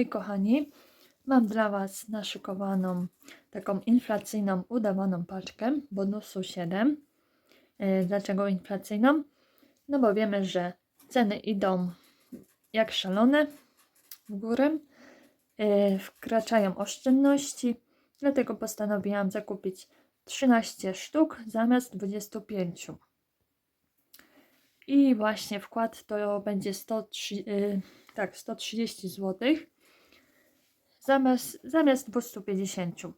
Hej kochani, mam dla Was naszykowaną taką inflacyjną, udawaną paczkę bonusu 7. E, Dlaczego inflacyjną? No bo wiemy, że ceny idą jak szalone w górę, e, wkraczają oszczędności, dlatego postanowiłam zakupić 13 sztuk zamiast 25. I właśnie wkład to będzie 103, y, tak, 130 zł zamiast, zamiast 250. Ym,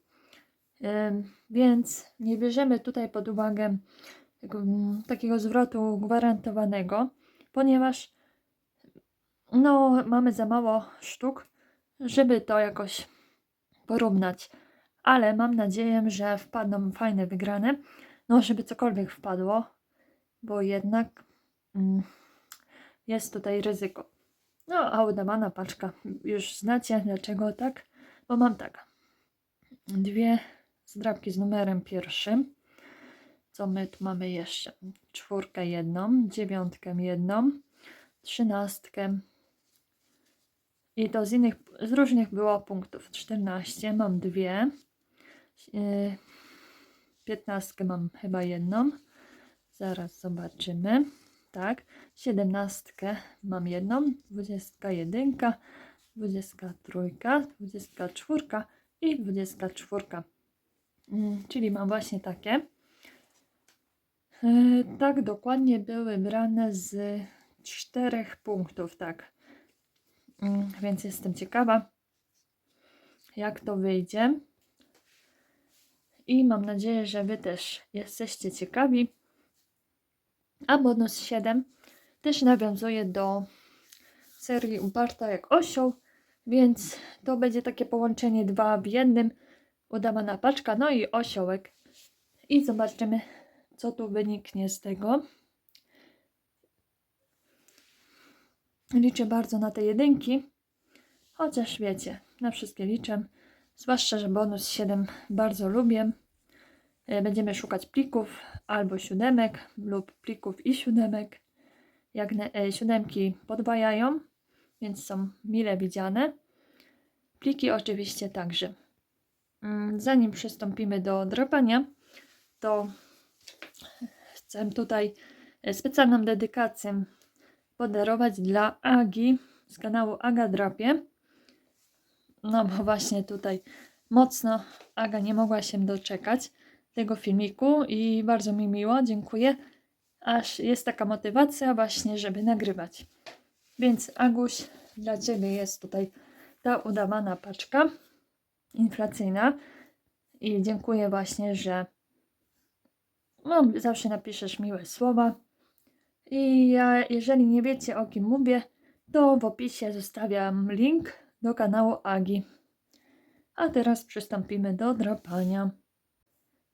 Więc nie bierzemy tutaj pod uwagę takiego zwrotu gwarantowanego, ponieważ no, mamy za mało sztuk, żeby to jakoś porównać. Ale mam nadzieję, że wpadną fajne wygrane. No, żeby cokolwiek wpadło, bo jednak mm, jest tutaj ryzyko. No, a udawana paczka. Już znacie dlaczego tak? Bo mam tak. Dwie zdrabki z numerem pierwszym. Co my tu mamy jeszcze? Czwórkę jedną, dziewiątkę jedną, trzynastkę. I to z innych, z różnych było punktów. 14 mam dwie. Yy, 15 mam chyba jedną. Zaraz zobaczymy. Tak. 17 mam jedną. 21, 23, 24 i 24. Mm, Czyli mam właśnie takie. Yy, Tak dokładnie były brane z czterech punktów, tak. Mm, Więc jestem ciekawa, jak to wyjdzie. I mam nadzieję, że Wy też jesteście ciekawi. A bonus 7 też nawiązuje do serii Uparta jak osioł, więc to będzie takie połączenie dwa w jednym. Udawana paczka, no i osiołek. I zobaczymy, co tu wyniknie z tego. Liczę bardzo na te jedynki, chociaż wiecie, na wszystkie liczę. Zwłaszcza, że bonus 7 bardzo lubię. E, Będziemy szukać plików albo siódemek lub plików i siódemek. Jak e, siódemki podwajają, więc są mile widziane. Pliki oczywiście także. Mm, Zanim przystąpimy do drapania, to chcę tutaj e, specjalną dedykację podarować dla Agi z kanału Aga Drapie. No bo właśnie tutaj mocno Aga nie mogła się doczekać tego filmiku i bardzo mi miło, dziękuję. Aż jest taka motywacja właśnie, żeby nagrywać. Więc Aguś, dla Ciebie jest tutaj ta udawana paczka inflacyjna i dziękuję właśnie, że no, zawsze napiszesz miłe słowa. I ja, jeżeli nie wiecie o kim mówię, to w opisie zostawiam link do kanału Agi. A teraz przystąpimy do drapania.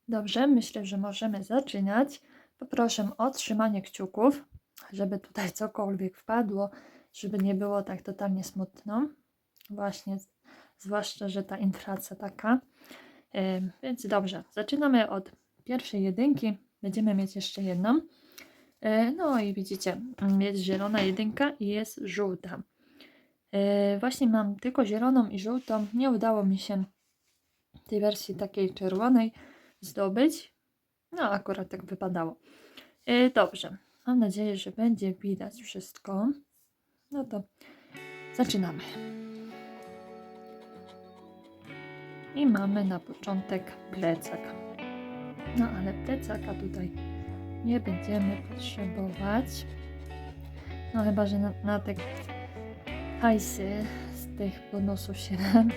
Dobrze, myślę, że możemy zaczynać. Poproszę o trzymanie kciuków, żeby tutaj cokolwiek wpadło, żeby nie było tak totalnie smutno. Właśnie, zwłaszcza, że ta inflacja taka. Ym, Więc dobrze, zaczynamy od pierwszej jedynki. Będziemy mieć jeszcze jedną. E, No i widzicie, jest zielona jedynka i jest żółta. E, Właśnie mam tylko zieloną i żółtą. Nie udało mi się tej wersji takiej czerwonej zdobyć. No, akurat tak wypadało. E, Dobrze, mam nadzieję, że będzie widać wszystko. No to zaczynamy. I mamy na początek plecak. No, ale plecaka tutaj nie będziemy potrzebować. No chyba, że na, na te hajsy z tych bonusów 7,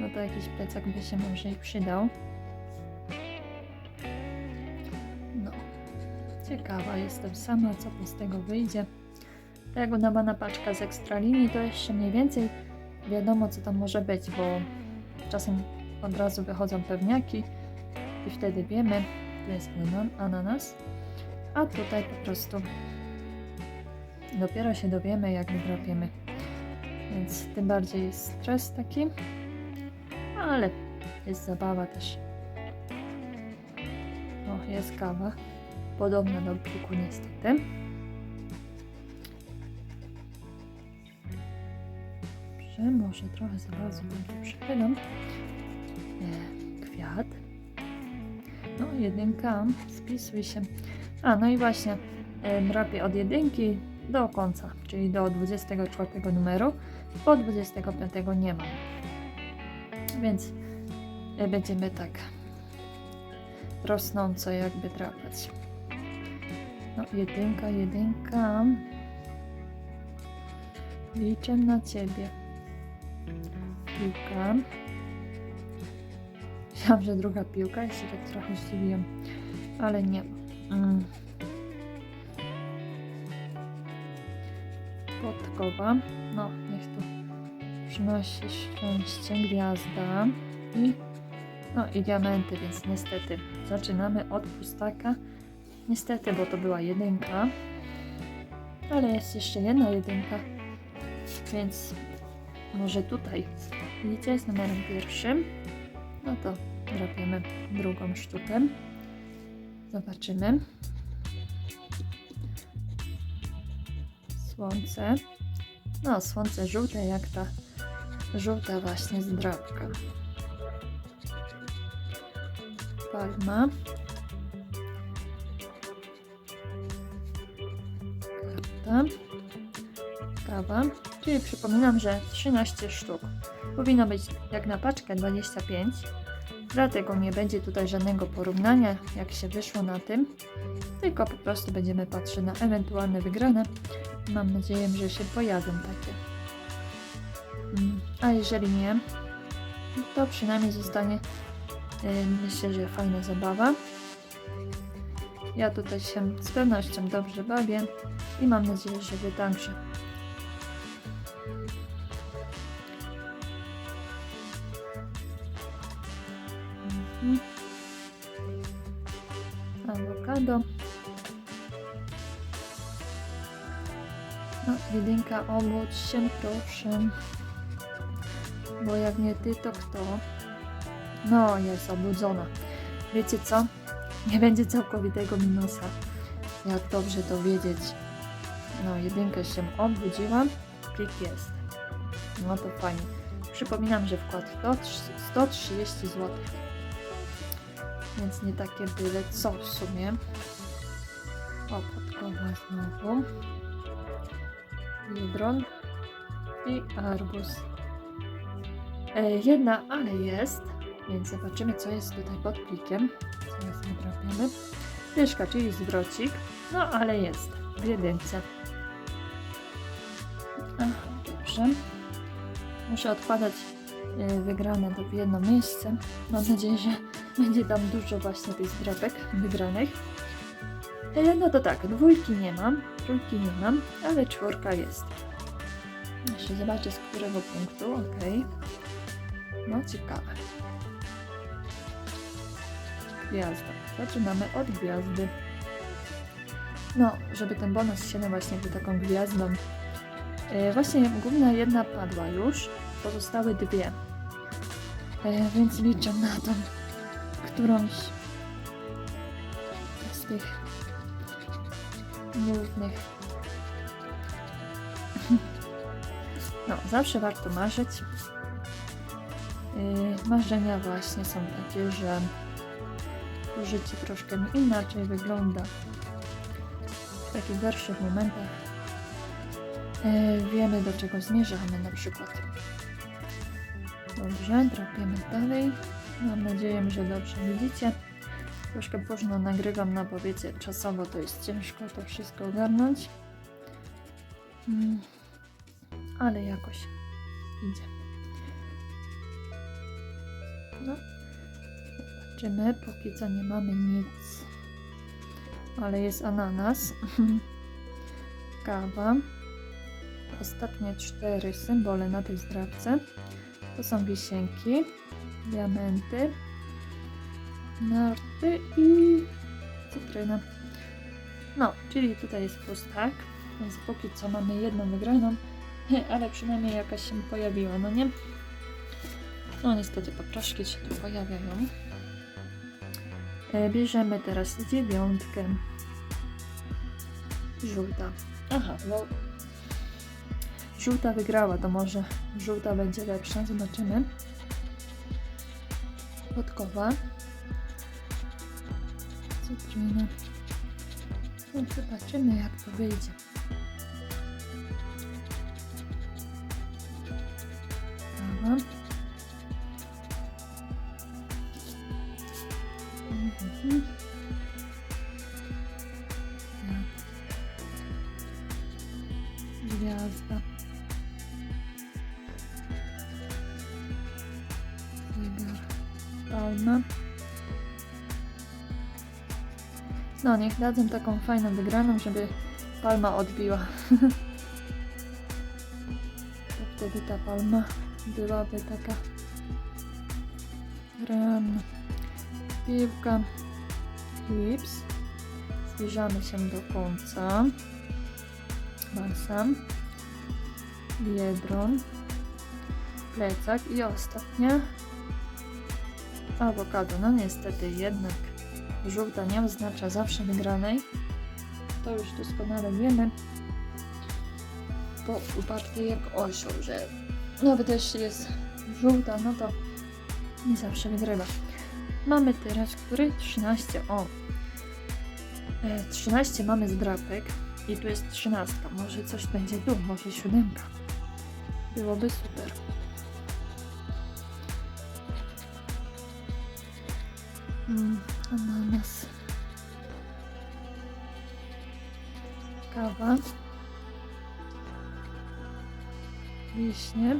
no to jakiś plecak by się może i przydał. Ciekawa jestem sama, co z tego wyjdzie. Tak jak udawana paczka z ekstralinii, to jeszcze mniej więcej wiadomo, co tam może być, bo czasem od razu wychodzą pewniaki i wtedy wiemy, to jest anan- ananas. A tutaj po prostu dopiero się dowiemy, jak wydrapiemy. Więc tym bardziej jest stres taki, ale jest zabawa też. O, jest kawa. Podobna do pliku niestety. Dobrze. może trochę zarazem tu przechylam. E, kwiat. No, jedynka, spisuj się. A, no i właśnie, e, drapię od jedynki do końca, czyli do 24 numeru, bo 25 nie mam. Więc e, będziemy tak rosnąco jakby drapać. No, jedynka, jedynka. Liczę na ciebie. Piłka. Myślałam, że druga piłka, się tak trochę zdziwiłam, ale nie. Mm. Podkowa. No, niech to przynosi szczęście, gwiazda i no i diamenty, więc niestety zaczynamy od pustaka. Niestety, bo to była jedynka, ale jest jeszcze jedna jedynka, więc może tutaj. Widzicie, jest numerem pierwszym. No to drapiemy drugą sztukę. Zobaczymy. Słońce. No, słońce żółte jak ta żółta właśnie zdrabka. Palma. Karta. Kawa. Czyli przypominam, że 13 sztuk. Powinno być jak na paczkę 25. Dlatego nie będzie tutaj żadnego porównania, jak się wyszło na tym. Tylko po prostu będziemy patrzeć na ewentualne wygrane. Mam nadzieję, że się pojawią takie. Mm, A jeżeli nie, to przynajmniej zostanie, yy, myślę, że fajna zabawa. Ja tutaj się z pewnością dobrze bawię i mam nadzieję, że Wy także. Mhm. Awokado. No, jedynka, obudź się proszę. Bo jak nie ty, to kto? No, jest obudzona. Wiecie co? Nie będzie całkowitego minusa. Jak dobrze to wiedzieć. No, jedynkę się obudziłam. Plik jest. No to fajnie. Przypominam, że wkład to 130 zł. Więc nie takie byle co w sumie. O, podkowa znowu. Biedron i arbuz. E, jedna, ale jest, więc zobaczymy, co jest tutaj pod plikiem. Zaraz Dyszka, czyli zwrocik, no ale jest w jedynce. Aha, dobrze. Muszę odkładać e, wygrane do w jedno miejsce. Mam nadzieję, że będzie tam dużo właśnie tych zdrapek wygranych. E, No to tak, dwójki nie mam, trójki nie mam, ale czwórka jest. Jeszcze zobaczę z którego punktu, ok. No ciekawe. Gwiazda. Zaczynamy od gwiazdy. No, żeby ten bonus 7 właśnie był taką gwiazdą. E, właśnie główna jedna padła już, pozostały dwie. E, więc liczę na tą którąś z tych głównych. No, zawsze warto marzyć. Yy, marzenia właśnie są takie, że życie troszkę inaczej wygląda. W takich gorszych momentach yy, wiemy do czego zmierzamy na przykład. Dobrze, trafiamy dalej. Mam nadzieję, że dobrze widzicie. Troszkę późno nagrywam, no bo czasowo to jest ciężko to wszystko ogarnąć. Mm, ale jakoś idzie. Zobaczymy. Póki co nie mamy nic. Ale jest ananas. Kawa. Ostatnie cztery symbole na tej zdrawce. To są wisienki, diamenty, narty i cytryna. No, czyli tutaj jest pustak, więc póki co mamy jedną wygraną, ale przynajmniej jakaś się pojawiła, no nie? No niestety poproszki się tu pojawiają. E, Bierzemy teraz dziewiątkę. Żółta. Aha, bo żółta wygrała, to może żółta będzie lepsza, zobaczymy. Podkowa. Cytryna. No, zobaczymy jak to wyjdzie. Ja. Gwiazda. Zegar. Palma. No, niech dadzą taką fajną wygraną, żeby palma odbiła. to wtedy ta palma byłaby taka realna. Piłka. Clips. Zbliżamy się do końca. Balsam. Biedron. Plecak i ostatnia. Awokado. No niestety jednak żółta nie oznacza zawsze wygranej. To już doskonale wiemy. Po upadku jak osioł, że nawet jeśli jest żółta, no to nie zawsze wygrywa. Mamy teraz który? 13. O! E, 13 mamy zdrapek i tu jest 13. Może coś będzie tu, może siódemka. Byłoby super. Mm, ananas. Kawa. Wiśnie.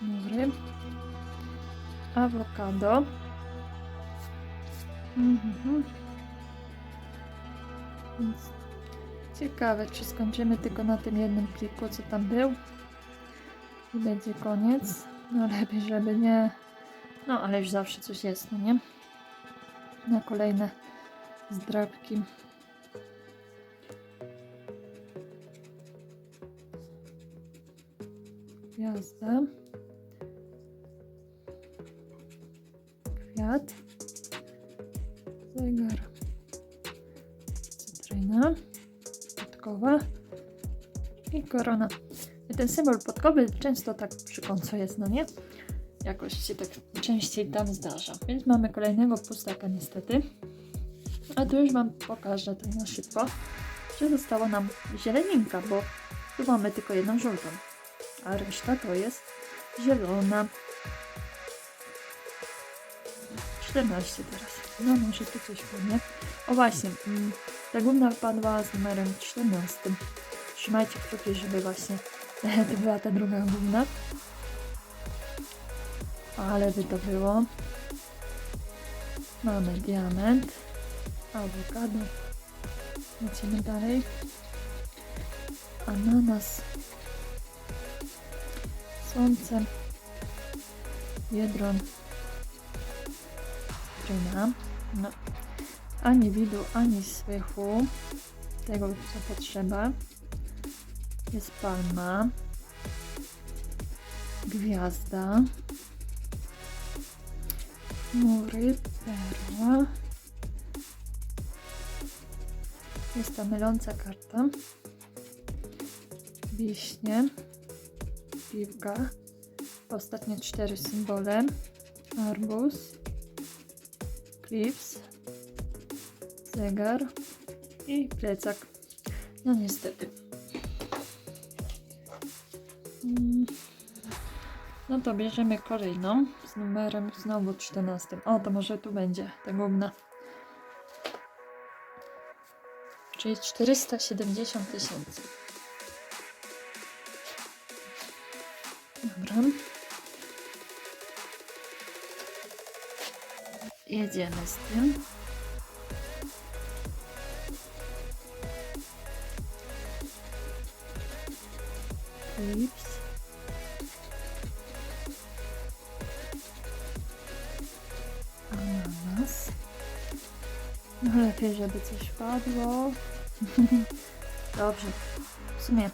Chmury. Awokado. Mhm. Więc ciekawe, czy skończymy tylko na tym jednym pliku, co tam był. I będzie koniec. No lepiej, żeby nie. No, ale już zawsze coś jest, no nie? Na kolejne zdrabki. Gwiazda. Kwiat. Korona. Ten symbol podkowy często tak przy końcu jest, no nie? Jakoś się tak częściej tam zdarza. Więc mamy kolejnego pustaka niestety. A tu już Wam pokażę tak na szybko, że została nam zieleninka, bo tu mamy tylko jedną żółtą, a reszta to jest zielona. 14 teraz. No może tu coś powiem. O właśnie, mm, ta główna wpadła z numerem 14. Trzymajcie kciuki, żeby właśnie to była ta druga główna. Ale by to było. Mamy diament. Awokado. Lecimy dalej. Ananas. Słońce. Biedron. Cytryna. No. Ani widu, ani słychu. Tego, co potrzeba. Jest palma. Gwiazda. Mury, perła. Jest ta myląca karta. Wiśnie. Piłka. Ostatnie cztery symbole. Arbuz. Clips. Zegar. I plecak. No niestety. Mm. No to bierzemy kolejną z numerem znowu 14. O, to może tu będzie ta główna. Czyli 470 tysięcy. Dobra. Jedziemy z tym. Clips. Lepiej, żeby coś padło. Dobrze. W sumie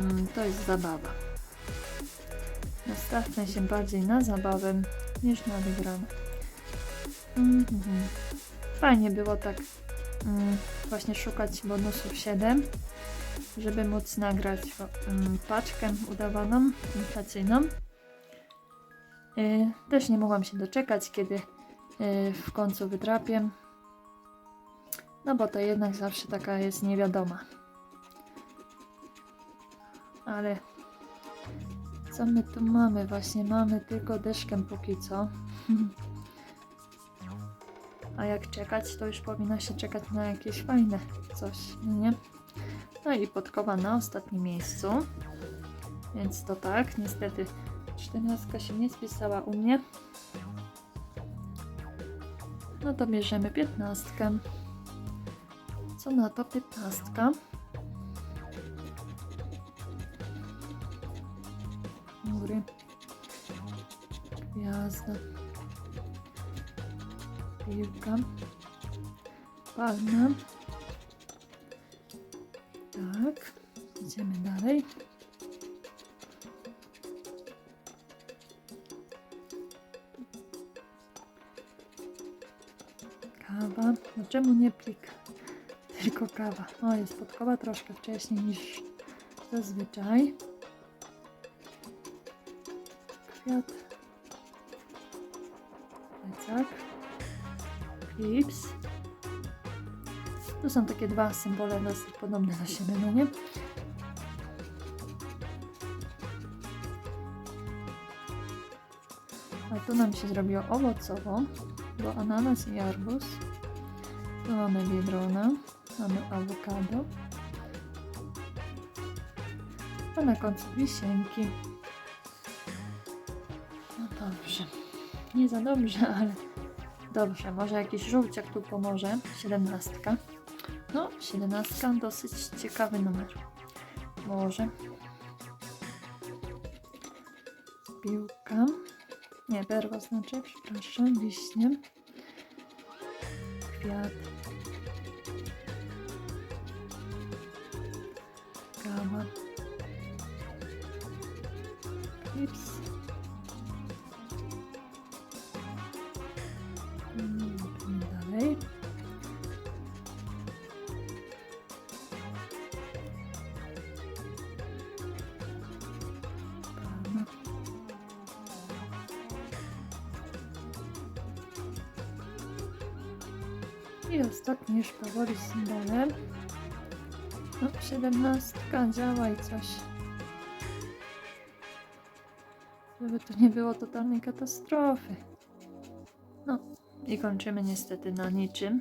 mm, to jest zabawa. Nastawmy się bardziej na zabawę niż na wygrane. Mhm. Fajnie było tak mm, właśnie szukać bonusów 7. żeby móc nagrać um, paczkę udawaną, inflacyjną. Y, Też nie mogłam się doczekać, kiedy y, w końcu wydrapię. No bo to jednak zawsze taka jest niewiadoma. Ale co my tu mamy? Właśnie mamy tylko deszkę póki co. A jak czekać, to już powinno się czekać na jakieś fajne coś, no nie? No i podkowa na ostatnim miejscu. Więc to tak, niestety 14 się nie spisała u mnie. No to bierzemy 15. Co na to 15? Góry. Gwiazda. Piłka. Palma. Tak. Idziemy dalej. Kawa. No czemu nie plik? Tylko kawa. O, jest podkowa troszkę wcześniej niż zazwyczaj. Kwiat. Plecak. Klips. Tu są takie dwa symbole dosyć podobne do siebie, no nie? A tu nam się zrobiło owocowo, bo ananas i arbuz. Tu mamy biedrona, mamy awokado. A na końcu wisienki. No dobrze. Nie za dobrze, ale dobrze. Może jakiś żółciak tu pomoże. Siedemnastka. No, siedemnastka dosyć ciekawy numer. Może. Piłka. Nie, berła znaczy, przepraszam, wiśnie. Kwiat. I ostatni już powoli symbole. No, siedemnastka, działaj coś. Żeby to nie było totalnej katastrofy. No, i kończymy niestety na niczym.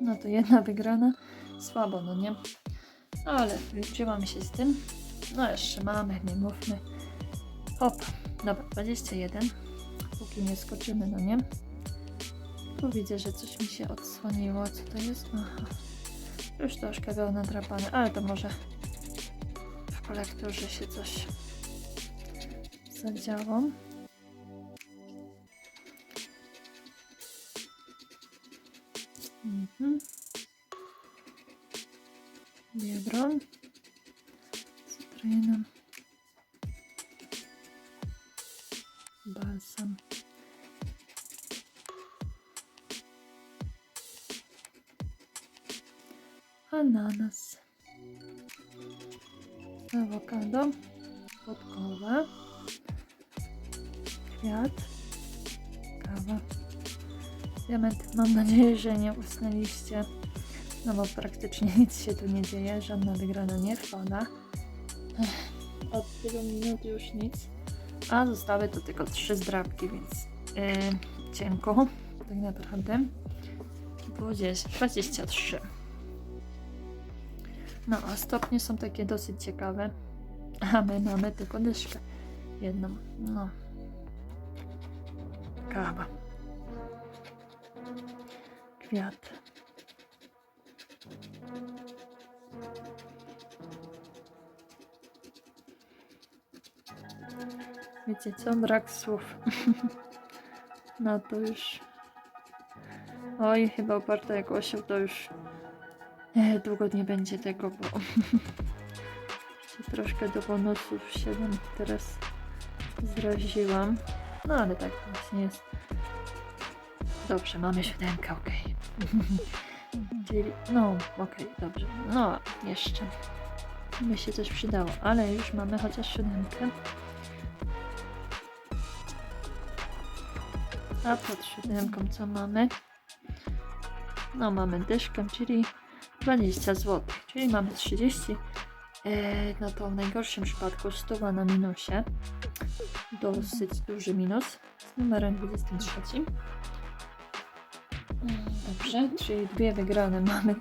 No to jedna wygrana. Słabo, no nie? Ale liczyłam się z tym. No jeszcze mamy, nie mówmy. Hop, dobra, 21. Póki nie skoczymy, no nie? Tu widzę, że coś mi się odsłoniło. Co to jest? Aha. Już troszkę było nadrapane, ale to może w kolektorze się coś zadziało. Mhm. Biedron. Cytryna. Ananas. Awokado. Podkowa. Kwiat. Kawa. Diament, mam nadzieję, że nie usnęliście. No bo praktycznie nic się tu nie dzieje, żadna wygrana nie wpada. Od tylu minut już nic. A zostały to tylko trzy zdrabki, więc yy, cienko. Tak naprawdę. Było 10, 23. No a stopnie są takie dosyć ciekawe. A my mamy tylko dyszkę. Jedną. No. Kawa. Kwiat. Wiecie co? Brak słów. no to już. Oj, chyba oparta jak osioł to już długo nie będzie tego, bo troszkę do bonusów się wam teraz zraziłam. No ale tak właśnie jest. Dobrze, mamy siódemkę, okej. Czyli, no, okej, dobrze. No, jeszcze by się coś przydało, ale już mamy chociaż siódemkę. A pod siódemką co mamy? No, mamy dyszkę, czyli 20 zł, czyli mamy 30. E, no to w najgorszym przypadku 100 na minusie. Dosyć duży minus z numerem 23. Mm, Dobrze, czyli dwie wygrane mamy.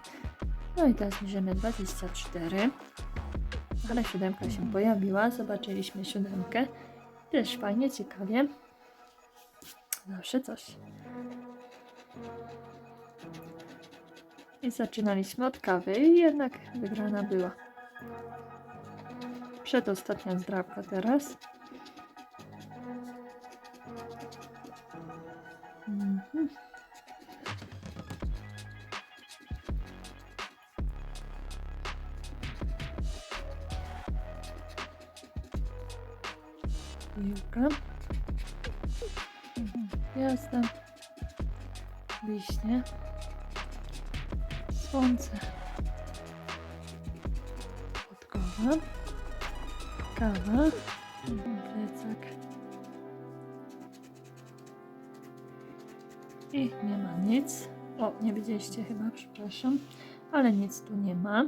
No i teraz bierzemy 24. Ale siódemka się pojawiła. Zobaczyliśmy siódemkę. Też fajnie, ciekawie. Zawsze coś. I zaczynaliśmy od kawy jednak wygrana była. Przedostatnia zdrabka teraz. Mhm. Piłka. Gwiazda. Wiśnie. Słońce. Podkowa. Kawa. Plecak. I nie ma nic. O, nie widzieliście chyba, przepraszam. Ale nic tu nie ma.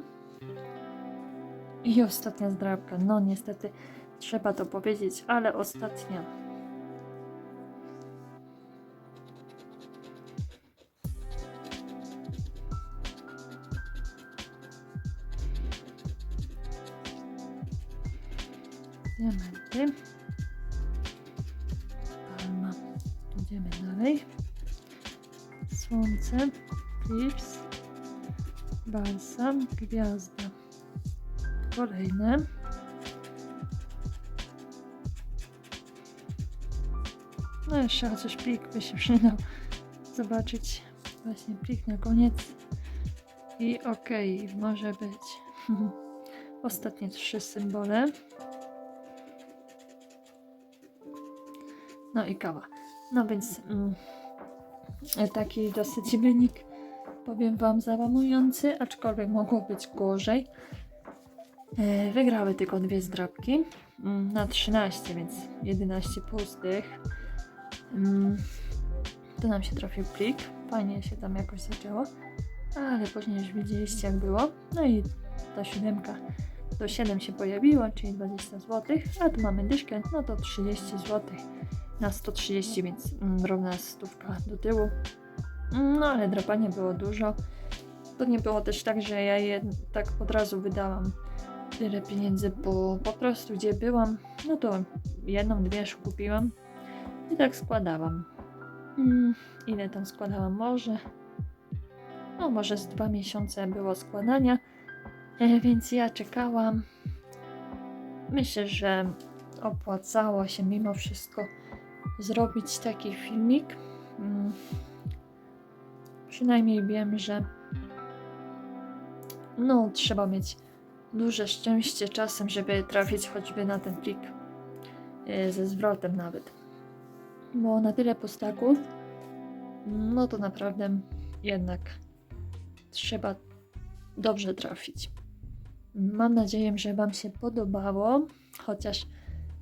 I ostatnia zdrabka. No niestety trzeba to powiedzieć, ale ostatnia. Diamenty. Palma. Idziemy dalej. Słońce. Clips. Balsam. Gwiazda. Kolejne. No jeszcze chociaż plik by się przydał. Zobaczyć właśnie plik na koniec. I okej, może być. Ostatnie trzy symbole. No i kawa. No więc mm, taki dosyć wynik, powiem Wam, załamujący, aczkolwiek mogło być gorzej. E, Wygrały tylko dwie zdrabki mm, na 13, więc 11 pustych. Mm, To nam się trafił plik. Fajnie się tam jakoś zaczęło. Ale później już widzieliście jak było. No i ta siódemka to 7 się pojawiło, czyli 20 zł. A tu mamy dyszkę, no to 30 zł na 130, więc mm, równa stówka do tyłu. Mm, No ale drapania było dużo. To nie było też tak, że ja je tak od razu wydałam tyle pieniędzy, bo po prostu gdzie byłam, no to jedną, dwie kupiłam i tak składałam. Mm, ile tam składałam? Może, no może z dwa miesiące było składania, e, więc ja czekałam. Myślę, że opłacało się mimo wszystko zrobić taki filmik. Mm, Przynajmniej wiem, że no trzeba mieć duże szczęście czasem, żeby trafić choćby na ten plik e, ze zwrotem nawet. Bo na tyle pustaków, no to naprawdę jednak trzeba dobrze trafić. Mam nadzieję, że Wam się podobało, chociaż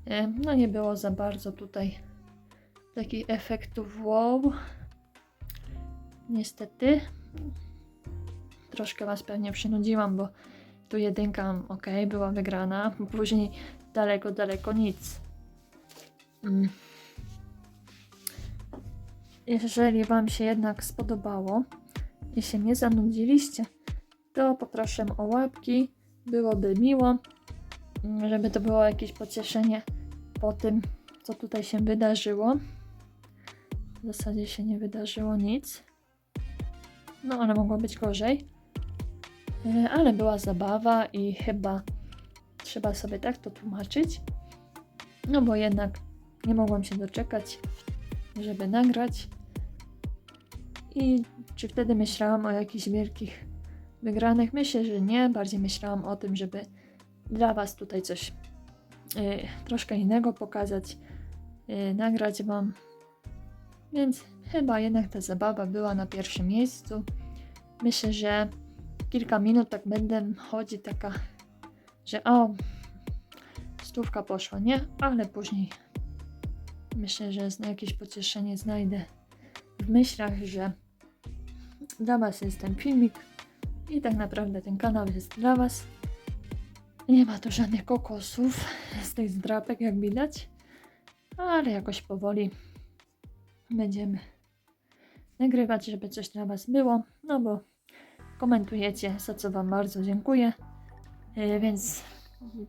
e, no nie było za bardzo tutaj takich efektów wow. Niestety troszkę Was pewnie przynudziłam, bo tu jedynka ok, była wygrana, później daleko, daleko nic. Mm. Jeżeli Wam się jednak spodobało i się nie zanudziliście, to poproszę o łapki. Byłoby miło, żeby to było jakieś pocieszenie po tym, co tutaj się wydarzyło. W zasadzie się nie wydarzyło nic. No, ale mogło być gorzej. E, Ale była zabawa i chyba trzeba sobie tak to tłumaczyć. No bo jednak nie mogłam się doczekać, żeby nagrać. I czy wtedy myślałam o jakichś wielkich wygranych? Myślę, że nie. Bardziej myślałam o tym, żeby dla Was tutaj coś e, troszkę innego pokazać, e, nagrać Wam. Więc chyba jednak ta zabawa była na pierwszym miejscu. myślę, że kilka minut tak będę chodzić taka, że o, stówka poszła, nie? Ale później myślę, że jakieś pocieszenie znajdę w myślach, że dla Was jest ten filmik i tak naprawdę ten kanał jest dla Was. Nie ma tu żadnych kokosów z tych zdrapek, jak widać, ale jakoś powoli będziemy nagrywać, żeby coś dla Was było, no bo komentujecie, za co Wam bardzo dziękuję. E, Więc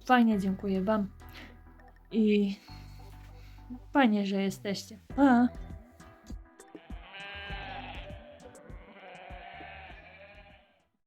fajnie dziękuję Wam i fajnie, że jesteście. Pa!